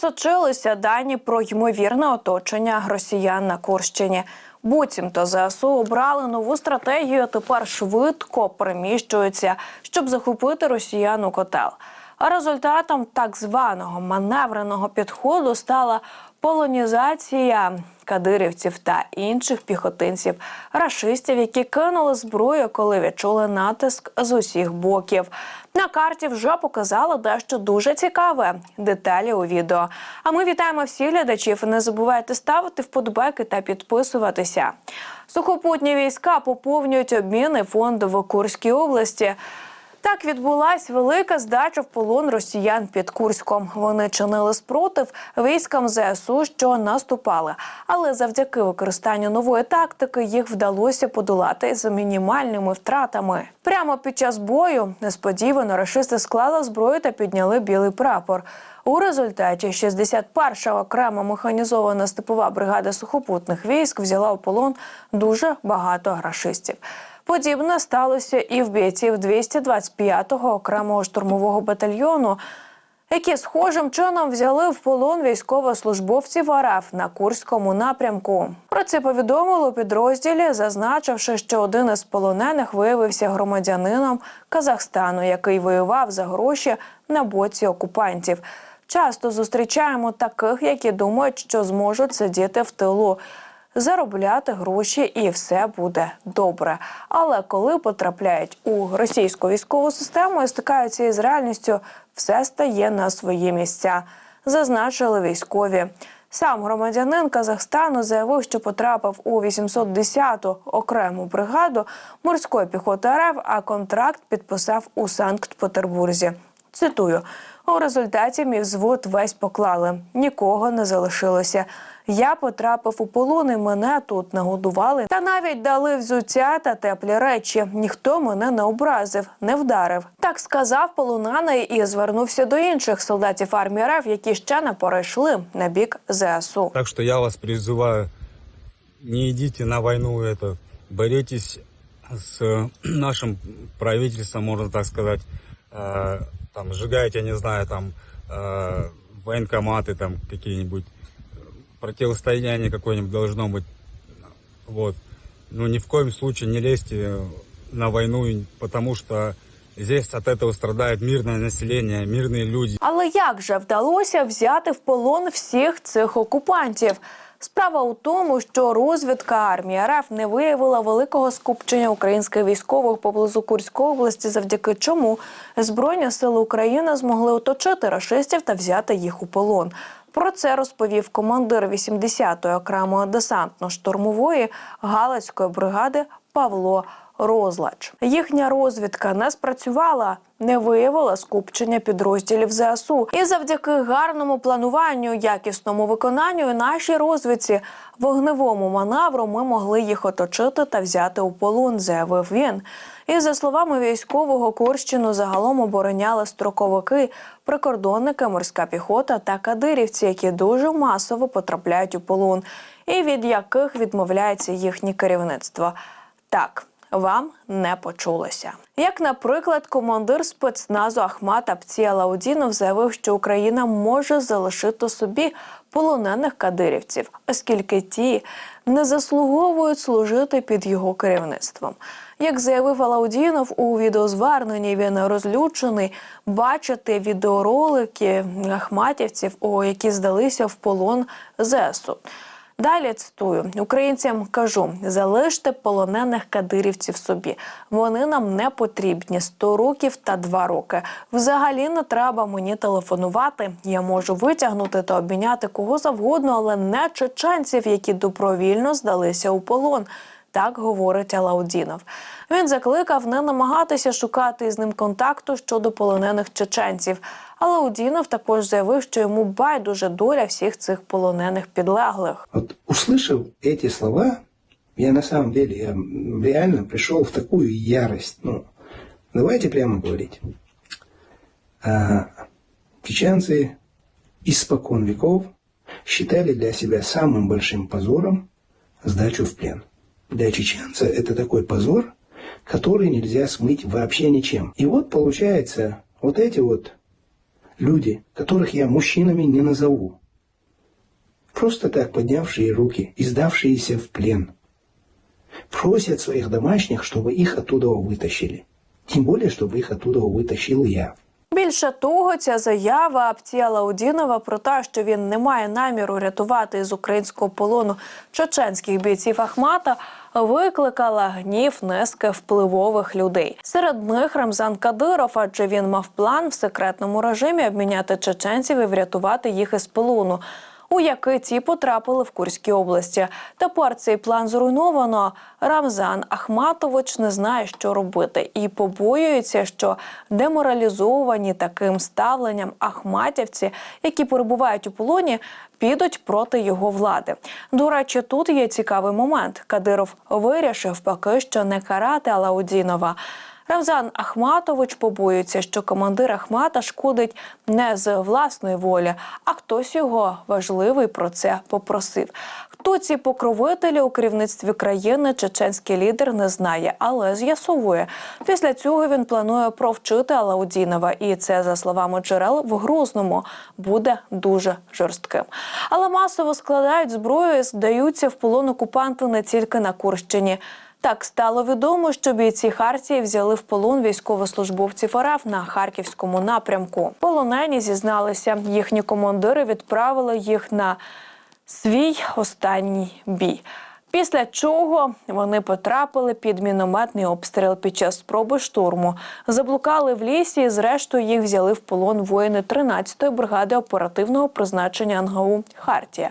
Просочилися дані про ймовірне оточення росіян на Курщині. Буцімто ЗСУ обрали нову стратегію. а Тепер швидко приміщуються, щоб захопити росіян у котел. А результатом так званого маневреного підходу стала полонізація кадирівців та інших піхотинців, рашистів, які кинули зброю, коли відчули натиск з усіх боків. На карті вже показали дещо дуже цікаве. Деталі у відео. А ми вітаємо всіх глядачів. Не забувайте ставити вподобайки та підписуватися. Сухопутні війська поповнюють обмінний фонд в Курській області. Так відбулась велика здача в полон росіян під Курськом. Вони чинили спротив військам ЗСУ, що наступали. Але завдяки використанню нової тактики їх вдалося подолати з мінімальними втратами. Прямо під час бою несподівано рашисти склали зброю та підняли білий прапор. У результаті 61-ша окрема механізована степова бригада сухопутних військ взяла у полон дуже багато рашистів. Подібне сталося і в бійців 225-го окремого штурмового батальйону, які схожим чином взяли в полон військовослужбовців РФ на Курському напрямку. Про це повідомили у підрозділі, зазначивши, що один із полонених виявився громадянином Казахстану, який воював за гроші на боці окупантів. Часто зустрічаємо таких, які думають, що зможуть сидіти в тилу заробляти гроші і все буде добре. Але коли потрапляють у російську військову систему і стикаються із реальністю, все стає на свої місця, зазначили військові. Сам громадянин Казахстану заявив, що потрапив у 810-ту окрему бригаду морської піхоти РФ, а контракт підписав у Санкт-Петербурзі. Цитую: у результаті мій взвод весь поклали, нікого не залишилося. Я потрапив у полон і мене тут нагодували та навіть дали взуття та теплі речі. Ніхто мене не образив, не вдарив. Так сказав полонений і звернувся до інших солдатів армії РФ, які ще не перейшли на бік ЗСУ. Так что я вас призываю, не идите на войну это, боритесь с э, нашим правительством, можно так сказать, Э, там сжигайте, я не знаю, там э, военкоматы там какие-нибудь, противостояние какое-нибудь должно быть, вот. Ну ни в коем случае не лезьте на войну, потому что здесь от этого страдает мирное население, мирные люди. Але як же вдалося взяти в полон всіх цих окупантів? Справа у тому, що розвідка армії РФ не виявила великого скупчення українських військових поблизу Курської області, завдяки чому Збройні сили України змогли оточити рашистів та взяти їх у полон. Про це розповів командир 80-ї окремої десантно-штурмової Галицької бригади Павло Розлач. Їхня розвідка не спрацювала, не виявила скупчення підрозділів ЗСУ. І завдяки гарному плануванню, якісному виконанню нашій розвідці, вогневому маневру ми могли їх оточити та взяти у полон, заявив він. І за словами військового Курщину загалом обороняли строковики, прикордонники, морська піхота та кадирівці, які дуже масово потрапляють у полон, і від яких відмовляється їхнє керівництво. Так. Вам не почулося. Як, наприклад, командир спецназу Ахмат Апція Лаудінов заявив, що Україна може залишити собі полонених кадирівців, оскільки ті не заслуговують служити під його керівництвом. Як заявив Алаудінов у відеозверненні, він розлючений бачити відеоролики ахматівців, які здалися в полон ЗСУ. Далі цитую українцям кажу: залиште полонених кадирівців собі. Вони нам не потрібні 100 років та 2 роки. Взагалі не треба мені телефонувати. Я можу витягнути та обміняти кого завгодно, але не чеченців, які добровільно здалися у полон. Так говорить Алаудінов. Він закликав не намагатися шукати з ним контакту щодо полонених чеченців. Алаудінов також заявив, що йому байдуже доля всіх цих полонених підлеглих. Вот услышав эти слова, я на самом деле я реально пришел в такую ярость. Ну, давайте прямо говорить. А, чеченцы испокон веков считали для себя самым большим позором сдачу в плен. Для чеченца это такой позор, который нельзя смыть вообще ничем. И вот получается, вот эти вот люди, которых я мужчинами не назову, просто так поднявшие руки и сдавшиеся в плен, просят своих домашних, чтобы их оттуда вытащили. Тем более, чтобы их оттуда вытащил я. Більше того, ця заява Аптія Лаудінова про те, що він не має наміру рятувати з українського полону чеченських бійців Ахмата, викликала гнів низки впливових людей. Серед них Рамзан Кадиров, адже він мав план в секретному режимі обміняти чеченців і врятувати їх із полону. У який ті потрапили в Курській області. Тепер цей план зруйновано. Рамзан Ахматович не знає, що робити, і побоюється, що деморалізовані таким ставленням ахматівці, які перебувають у полоні, підуть проти його влади. До речі, тут є цікавий момент. Кадиров вирішив поки що не карати Алаудінова. Рамзан Ахматович побоюється, що командир Ахмата шкодить не з власної волі, а хтось його важливий про це попросив. Хто ці покровителі у керівництві країни, чеченський лідер не знає, але з'ясовує. Після цього він планує провчити Алаудінова, і це, за словами джерел, в Грузному буде дуже жорстким. Але масово складають зброю і здаються в полон окупанти не тільки на Курщині. Так стало відомо, що бійці Хартії взяли в полон військовослужбовців РФ на харківському напрямку. Полонені зізналися, їхні командири відправили їх на свій останній бій. Після чого вони потрапили під мінометний обстріл під час спроби штурму, заблукали в лісі. і Зрештою їх взяли в полон воїни 13-ї бригади оперативного призначення НГУ Хартія.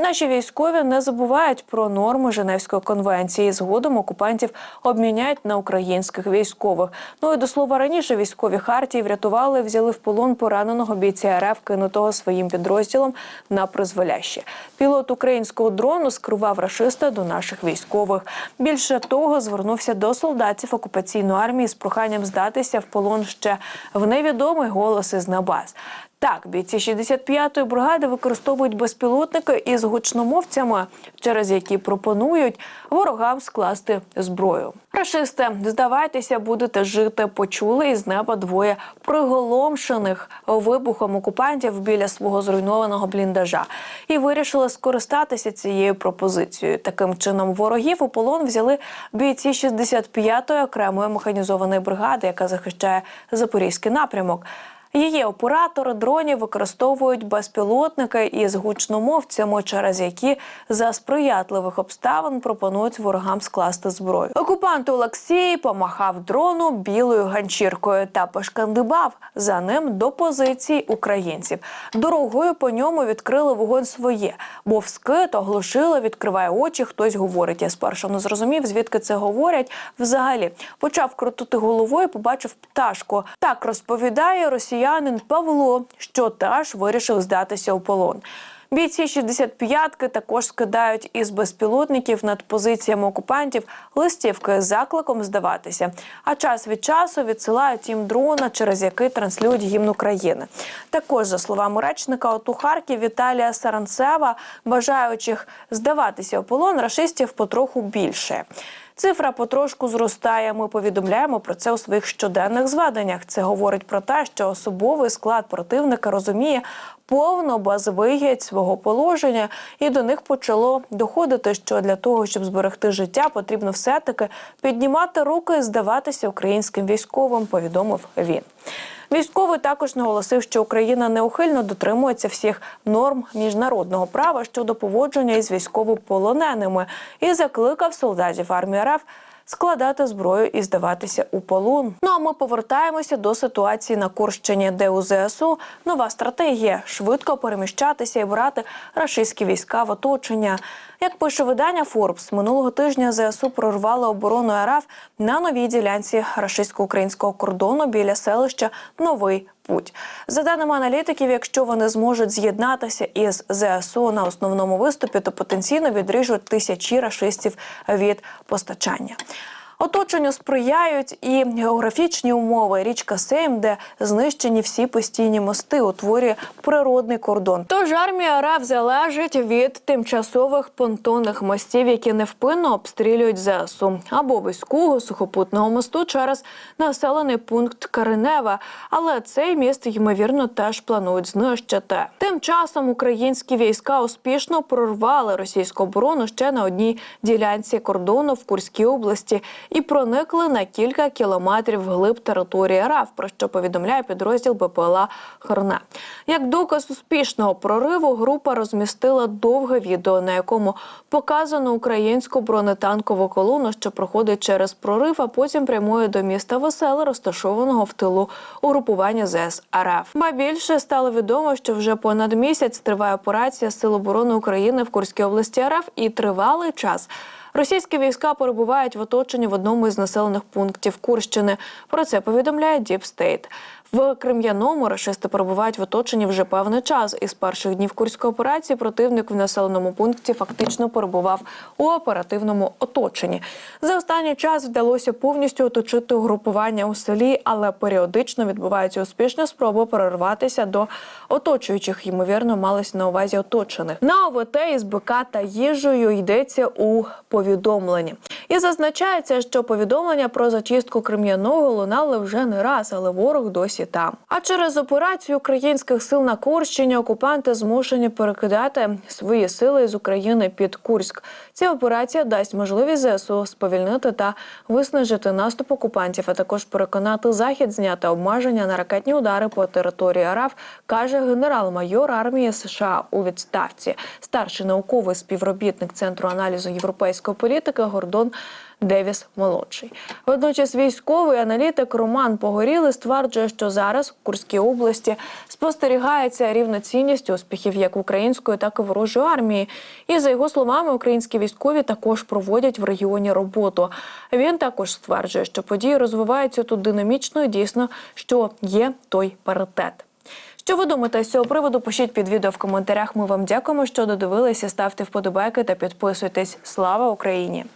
Наші військові не забувають про норми Женевської конвенції. Згодом окупантів обміняють на українських військових. Ну і до слова раніше військові хартії врятували, взяли в полон пораненого бійця РФ, кинутого своїм підрозділом на призволяще. Пілот українського дрону скерував рашиста до наших військових. Більше того, звернувся до солдатів окупаційної армії з проханням здатися в полон ще в невідомий голос із Набаз. Так, бійці 65-ї бригади використовують безпілотники із гучномовцями, через які пропонують ворогам скласти зброю. Рашисти, здавайтеся, будете жити. Почули із неба двоє приголомшених вибухом окупантів біля свого зруйнованого бліндажа і вирішили скористатися цією пропозицією. Таким чином, ворогів у полон взяли бійці 65-ї окремої механізованої бригади, яка захищає запорізький напрямок. Її оператори дронів використовують безпілотники із гучномовцями, через які за сприятливих обставин пропонують ворогам скласти зброю. Окупант Олексій помахав дрону білою ганчіркою та пошкандибав за ним до позицій українців. Дорогою по ньому відкрили вогонь своє, бо вскит оглушили, відкриває очі. Хтось говорить. Я спершу не зрозумів, звідки це говорять. Взагалі почав крутити головою, побачив пташку. Так розповідає росіянин Павло, що теж вирішив здатися у полон. Бійці 65-ки також скидають із безпілотників над позиціями окупантів листівки з закликом здаватися. А час від часу відсилають їм дрона, через який транслюють гімн України. Також, за словами речника ОТУ Харків Віталія Саранцева, бажаючих здаватися у полон рашистів потроху більше. Цифра потрошку зростає. Ми повідомляємо про це у своїх щоденних зведеннях. Це говорить про те, що особовий склад противника розуміє повно безвигідь свого положення, і до них почало доходити, що для того, щоб зберегти життя, потрібно все таки піднімати руки і здаватися українським військовим. Повідомив він. Військовий також наголосив, що Україна неухильно дотримується всіх норм міжнародного права щодо поводження із військовополоненими і закликав солдатів армії РФ складати зброю і здаватися у полон. Ну а ми повертаємося до ситуації на Курщині, де у ЗСУ нова стратегія швидко переміщатися і брати рашистські війська в оточення. Як пише видання Форбс, минулого тижня ЗСУ прорвали оборону РФ на новій ділянці рашистсько-українського кордону біля селища Новий Путь. За даними аналітиків, якщо вони зможуть з'єднатися із ЗСУ на основному виступі, то потенційно відріжуть тисячі рашистів від постачання. Оточенню сприяють і географічні умови. Річка Сейм, де знищені всі постійні мости, утворює природний кордон. Тож армія РФ залежить від тимчасових понтонних мостів, які невпинно обстрілюють ЗСУ, або військового сухопутного мосту через населений пункт Каринева. Але цей міст ймовірно теж планують знищити. Тим часом українські війська успішно прорвали російську оборону ще на одній ділянці кордону в Курській області і проникли на кілька кілометрів вглиб території РАФ, про що повідомляє підрозділ БПЛА Хорне. Як доказ успішного прориву, група розмістила довге відео, на якому показано українську бронетанкову колону, що проходить через прорив, а потім прямує до міста Веселе, розташованого в тилу угрупування ЗС РФ. Ба більше стало відомо, що вже понад місяць триває операція Сил оборони України в Курській області РФ і тривалий час. Російські війська перебувають в оточенні в одному із населених пунктів Курщини. Про це повідомляє Діпстейт. В Крем'яному рашисти перебувають в оточенні вже певний час. Із перших днів курської операції противник в населеному пункті фактично перебував у оперативному оточенні. За останній час вдалося повністю оточити угрупування у селі, але періодично відбуваються успішні спроби перерватися до оточуючих. Ймовірно, малися на увазі оточених. На ОВТ із БК та їжею йдеться у повідомленні. І зазначається, що повідомлення про зачистку Крем'яного лунали вже не раз, але ворог досі там. А через операцію українських сил на Курщині окупанти змушені перекидати свої сили з України під Курськ. Ця операція дасть можливість ЗСУ сповільнити та виснажити наступ окупантів, а також переконати захід зняти обмеження на ракетні удари по території РФ, каже генерал-майор армії США у відставці, старший науковий співробітник центру аналізу європейської політики Гордон. Девіс молодший. Водночас військовий аналітик Роман Погорілий стверджує, що зараз в Курській області спостерігається рівноцінність успіхів як української, так і ворожої армії. І за його словами, українські військові також проводять в регіоні роботу. Він також стверджує, що події розвиваються тут динамічно і дійсно, що є той паритет. Що ви думаєте з цього приводу? Пишіть під відео в коментарях. Ми вам дякуємо, що додивилися. Ставте вподобайки та підписуйтесь. Слава Україні!